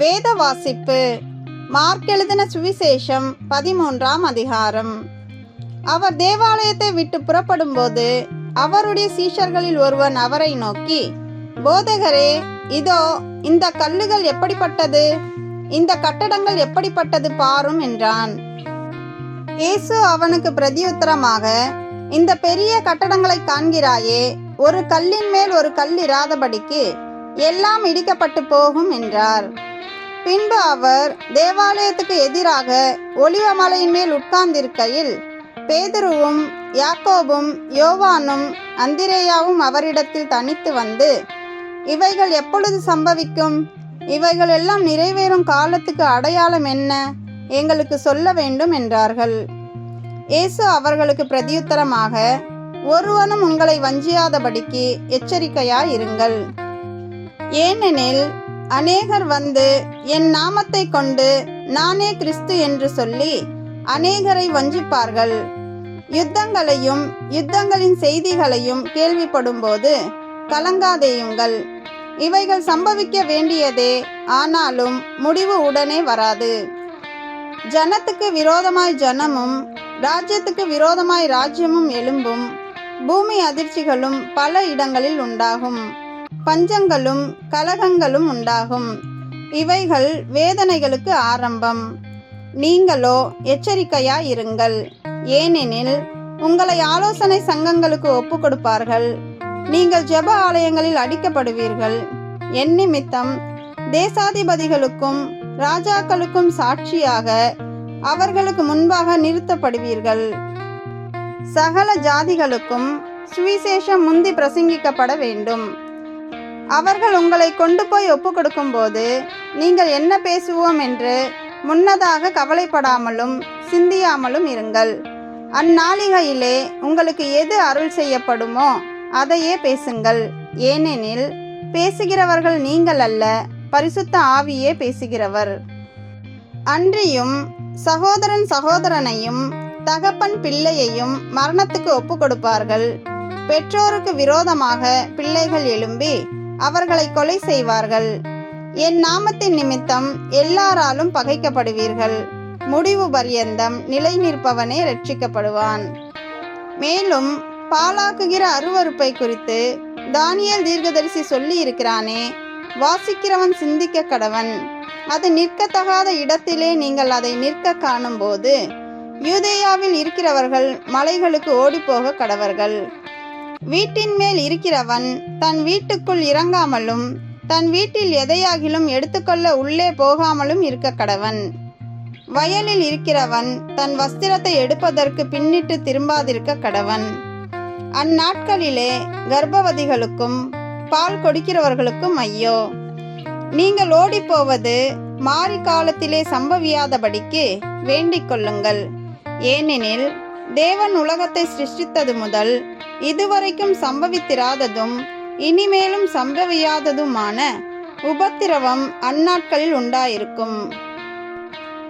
வேத வாசிப்பு மார்க் எழுதின சுவிசேஷம் பதிமூன்றாம் அதிகாரம். அவர் தேவாலயத்தை விட்டு புறப்படும்போது அவருடைய சீஷர்களில் ஒருவன் அவரை நோக்கி போதகரே இதோ இந்த கல்லுகள் எப்படிப்பட்டது? இந்த கட்டடங்கள் எப்படிப்பட்டது பாரும் என்றான். இயேசு அவனுக்கு பிரதியுத்தரமாக இந்த பெரிய கட்டடங்களை காண்கிறாயே ஒரு கல்லின் மேல் ஒரு கல் இராதபடிக்கு எல்லாம் இடிக்கப்பட்டு போகும் என்றார். பின்பு அவர் தேவாலயத்துக்கு எதிராக ஒலிவ மலையின் மேல் உட்கார்ந்திருக்கையில் பேதுருவும் யாக்கோபும் யோவானும் அந்திரேயாவும் அவரிடத்தில் தனித்து வந்து இவைகள் எப்பொழுது சம்பவிக்கும்? இவைகள் எல்லாம் நிறைவேறும் காலத்துக்கு அடையாளம் என்ன? எங்களுக்கு சொல்ல வேண்டும் என்றார்கள். இயேசு அவர்களுக்கு பிரதியுத்தரமாக ஒருவனும் உங்களை வஞ்சியாதபடிக்கு எச்சரிக்கையாயிருங்கள் ஏனெனில் அநேகர் வந்து என் நாமத்தை கொண்டு நானே கிறிஸ்து என்று சொல்லி அநேகரை வஞ்சிப்பார்கள். யுத்தங்களையும் யுத்தங்களின் செய்திகளையும் கேள்விப்படும்போது கலங்காதேயுங்கள். இவைகள் சம்பவிக்க வேண்டியதே ஆனாலும் முடிவு உடனே வராது. ஜனத்துக்கு விரோதமாய் ஜனமும் ராஜ்யத்துக்கு விரோதமாய் ராஜ்யமும் எழும்பும் பூமி அதிர்ச்சிகளும் பல இடங்களில் உண்டாகும். பஞ்சங்களும் கலகங்களும் உண்டாகும். இவைகள் வேதனைகளுக்கு ஆரம்பம். நீங்களோ எச்சரிக்கையாய் இருங்கள் ஏனெனில் உங்களை ஆலோசனை சங்கங்களுக்கு ஒப்பு கொடுப்பார்கள் நீங்கள் ஜெப ஆலயங்களில் அடிக்கப்படுவீர்கள். என் நிமித்தம் தேசாதிபதிகளுக்கும் ராஜாக்களுக்கும் சாட்சியாக அவர்களுக்கு முன்பாக நிறுத்தப்படுவீர்கள். சகல ஜாதிகளுக்கும் சுவிசேஷம் முந்தி பிரசங்கிக்கப்பட வேண்டும். அவர்கள் உங்களை கொண்டு போய் ஒப்பு கொடுக்கும்போது நீங்கள் என்ன பேசுவோம் என்று முன்னதாக கவலைப்படாமலும் சிந்தியாமலும் இருங்கள். அந்நாளிகையிலே உங்களுக்கு எது அருள் செய்யப்படுமோ அதையே பேசுங்கள். ஏனெனில் பேசுகிறவர்கள் நீங்கள் அல்ல பரிசுத்த ஆவியே பேசுகிறவர். அன்றியும் சகோதரன் சகோதரனையும் தகப்பன் பிள்ளையையும் மரணத்துக்கு ஒப்பு கொடுப்பார்கள் பெற்றோருக்கு விரோதமாக பிள்ளைகள் எழும்பி அவர்களை கொலை செய்வார்கள். என் நாமத்தின் நிமித்தம் எல்லாராலும் பகைக்கப்படுவீர்கள். முடிவு பரியந்தம் நிலை நிற்பவனே ரட்சிக்கப்படுவான் மேலும் பாலாக்குகிற அருவருப்பை குறித்து தானியல் தீர்க்கதரிசி சொல்லி இருக்கிறானே வாசிக்கிறவன் சிந்திக்க கடவன். அது நிற்கத்தகாத இடத்திலே நீங்கள் அதை நிற்க காணும்போது யூதேயாவில் இருக்கிறவர்கள் மலைகளுக்கு ஓடிப்போக கடவர்கள். வீட்டின் மேல் இருக்கிறவன் தன் வீட்டுக்குள் இறங்காமலும் தன் வீட்டில் எதையாகிலும் எடுத்துக்கொள்ள உள்ளே போகாமலும் இருக்க கடவன். வயலில் இருக்கிறவன் தன் வஸ்திரத்தை எடுப்பதற்கு பின்னிட்டு திரும்பாதிருக்க கடவன். அந்நாட்களிலே கர்ப்பவதிகளுக்கும் பால் கொடுக்கிறவர்களுக்கும் ஐயோ! நீங்கள் ஓடிப்போவது மாறி காலத்திலே சம்பவியாதபடிக்கு வேண்டிக் கொள்ளுங்கள். ஏனெனில் தேவன் உலகத்தை சிருஷ்டித்தது முதல் இதுவரைக்கும் சம்பவித்திராததும் இனிமேலும் சம்பவியாததுமான உபத்திரவம் அந்நாட்களில் உண்டாயிருக்கும்.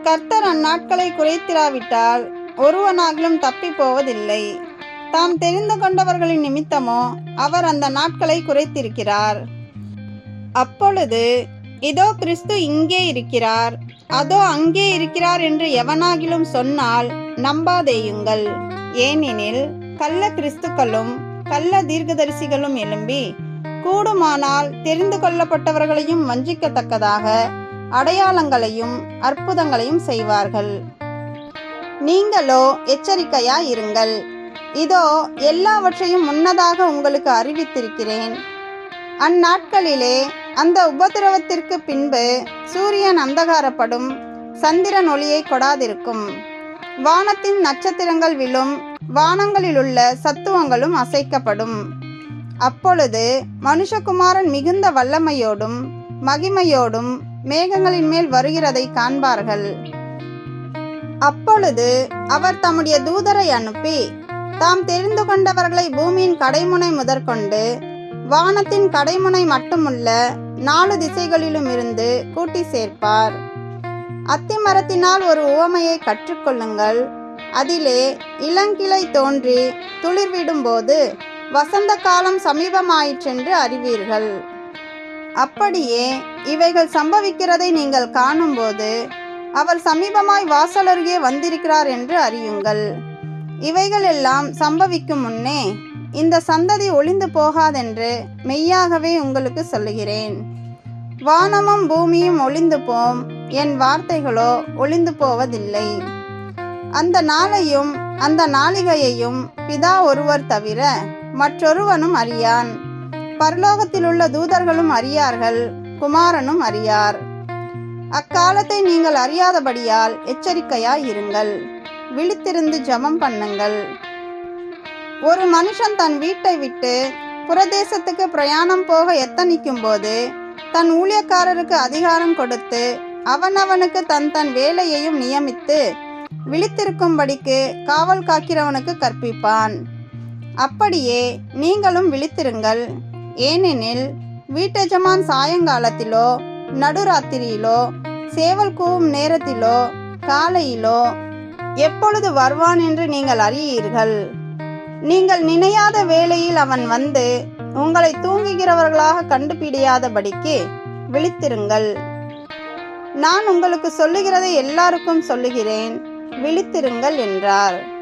கர்த்தர் அந்நாட்களை குறைத்திராவிட்டால் ஒருவனாகிலும் தப்பி போவதில்லை தாம் தெரிந்து கொண்டவர்களின் நிமித்தமோ அவர் அந்த நாட்களை குறைத்திருக்கிறார். அப்பொழுது இதோ கிறிஸ்து இங்கே இருக்கிறார். அதோ அங்கே இருக்கிறார் என்று எவனாகிலும் சொன்னால் நம்பாதேயுங்கள். ஏனெனில் கள்ள கிறிஸ்துக்களும் கள்ள தீர்க்கதரிசிகளும் எழும்பி கூடுமானால் தெரிந்து கொள்ளப்பட்டவர்களையும் வஞ்சிக்கத்தக்கதாக அடையாளங்களையும் அற்புதங்களையும் செய்வார்கள். நீங்களோ எச்சரிக்கையா இருங்கள் இதோ எல்லாவற்றையும் முன்னதாக உங்களுக்கு அறிவித்திருக்கிறேன். அந்நாட்களிலே அந்த உபதிரவத்திற்கு பின்பு சூரியன் அந்தகாரப்படும் சந்திரன் ஒளியை கொடாதிருக்கும். வானத்தின் நட்சத்திரங்கள் விழும் வானங்களிலுள்ள சத்துவங்களும் அசைக்கப்படும். அப்பொழுது மனுஷகுமாரன் மிகுந்த வல்லமையோடும் மகிமையோடும் மேகங்களின் மேல் வருகிறதை காண்பார்கள். அப்பொழுது அவர் தம்முடைய தூதரை அனுப்பி தாம் தெரிந்து கொண்டவர்களை பூமியின் கடைமுனை முதற்கொண்டு வானத்தின் கடைமுனை மட்டுமுள்ள நாலு திசைகளிலும் இருந்து கூட்டி சேர்ப்பார். அத்திமரத்தினால் ஒரு உவமையை கற்றுக்கொள்ளுங்கள். அதிலே இளங்கிளை தோன்றி துளிர்விடும்போது வசந்த காலம் சமீபமாயிற்றென்று அறிவீர்கள். அப்படியே இவைகள் சம்பவிக்கிறதை நீங்கள் காணும்போது அவர் சமீபமாய் வாசலருகே வந்திருக்கிறார் என்று அறியுங்கள். இவைகள் எல்லாம் சம்பவிக்கும் முன்னே இந்த சந்ததி ஒளிந்து போகாதென்று மெய்யாகவே உங்களுக்கு சொல்லுகிறேன். வானமும் பூமியும் ஒளிந்து போம் என் வார்த்தைகளோ ஒளிந்து போவதில்லை. அந்த நாளையும் அந்த நாளிகையையும் பிதா ஒருவர் தவிர மற்றொருவனும் அறியான். பரலோகத்திலுள்ள தூதர்களும் அறியார்கள் குமாரனும் அறியார். அக்காலத்தை நீங்கள் அறியாதபடியால் எச்சரிக்கையாய் இருங்கள் விழித்திருந்து ஜபம் பண்ணுங்கள். ஒரு மனுஷன் தன் வீட்டை விட்டு புறதேசத்துக்கு பிரயாணம் போக எத்தனிக்கும் போது தன் ஊழியக்காரருக்கு அதிகாரம் கொடுத்து அவனவனுக்கு தன் தன் வேலையையும் நியமித்து விழித்திருக்கும்படிக்கு காவல் காக்கிறவனுக்கு கற்பிப்பான். அப்படியே நீங்களும் விழித்திருங்கள். ஏனெனில் வீட்டெஜமான் சாயங்காலத்திலோ நடுராத்திரியிலோ சேவல் கூவும் நேரத்திலோ காலையிலோ எப்பொழுது வருவான் என்று நீங்கள் அறியீர்கள். நீங்கள் நினையாத வேளையில் அவன் வந்து உங்களை தூங்குகிறவர்களாக கண்டுபிடியாதபடிக்கு விழித்திருங்கள். நான் உங்களுக்கு சொல்லுகிறதை எல்லாருக்கும் சொல்லுகிறேன். விழித்திருங்கள் என்றார்.